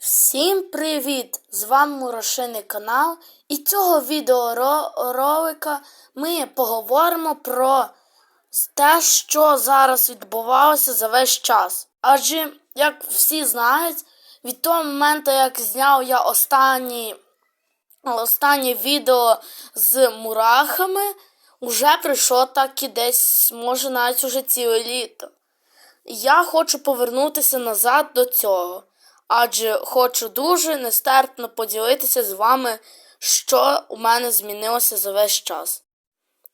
Всім привіт! З вами Мурошиний канал. І цього відеоролика ми поговоримо про те, що зараз відбувалося за весь час. Адже, як всі знають, від того моменту, як зняв я останні, останнє відео з мурахами, вже прийшло так і десь, може навіть уже ціле літо. Я хочу повернутися назад до цього, адже хочу дуже нестерпно поділитися з вами, що у мене змінилося за весь час,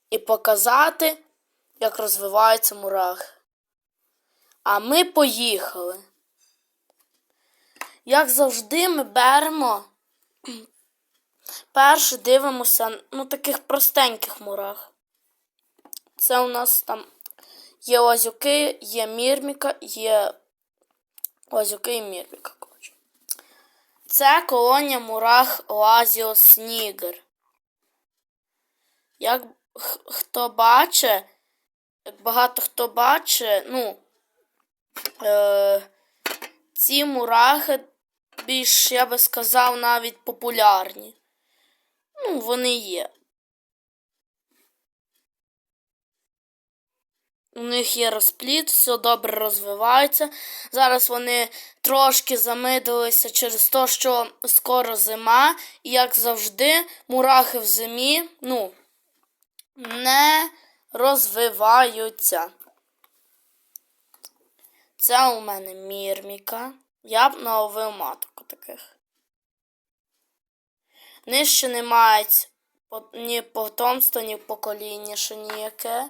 і показати, як розвиваються мурахи. А ми поїхали. Як завжди, ми беремо. Перше дивимося ну, таких простеньких мурах. Це у нас там Є лазюки, є мірміка, є лазюки і мірміка. Це колонія мурах Лазіос Нігер. Як хто бачить, як багато хто бачить, ну, е, ці мурахи більш, я би сказав, навіть популярні. Ну, вони є. У них є розпліт, все добре розвивається. Зараз вони трошки замидлилися через те, що скоро зима, і, як завжди, мурахи в зимі ну, не розвиваються. Це у мене мірміка. Я б наловив маток таких. Нижче не мають ні потомства, ні покоління, що ніяке.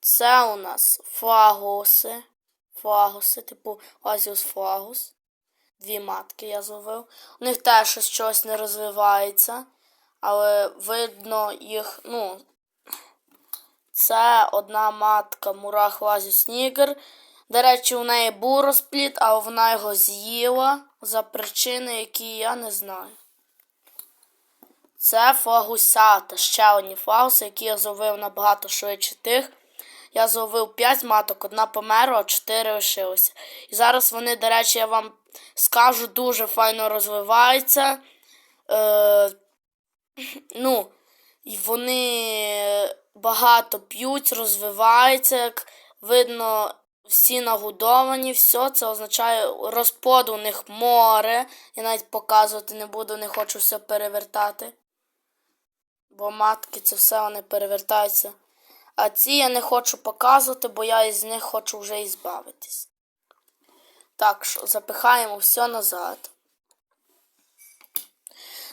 Це у нас флагуси. Флагуси, типу Азіус флагус. Дві матки я зловив. У них теж щось не розвивається. Але видно їх, ну. Це одна матка Мурах Лазіус Нігер. До речі, у неї був розпліт, але вона його з'їла за причини, які я не знаю. Це флагусята, ще одні флагуси, які я зловив набагато швидше тих. Я зловив 5 маток, одна померла, а 4 лишилося. І зараз вони, до речі, я вам скажу, дуже файно розвиваються. Е, ну, і вони багато п'ють, розвиваються, як видно, всі нагодовані, все це означає розплод у них море. Я навіть показувати не буду, не хочу все перевертати. Бо матки це все вони перевертаються. А ці я не хочу показувати, бо я із них хочу вже і збавитись. Так що запихаємо все назад.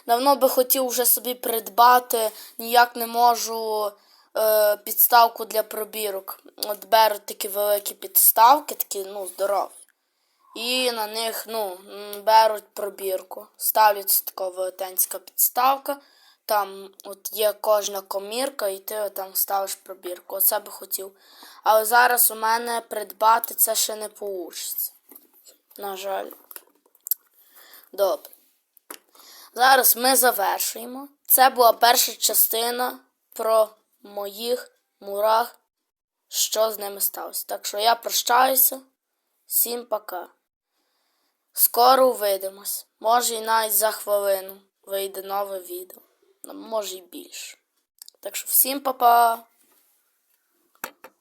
Давно би хотів вже собі придбати, ніяк не можу е, підставку для пробірок. От беру такі великі підставки, такі, ну, здорові. І на них ну, беруть пробірку. Ставлять така велетенська підставка. Там от є кожна комірка, і ти там ставиш пробірку. Оце би хотів. Але зараз у мене придбати це ще не вийде. На жаль. Добре. Зараз ми завершуємо. Це була перша частина про моїх мурах, що з ними сталося. Так що я прощаюся. Всім пока. Скоро увидимось. Може і навіть за хвилину вийде нове відео. Ну, Може і більше. Так що всім па-па!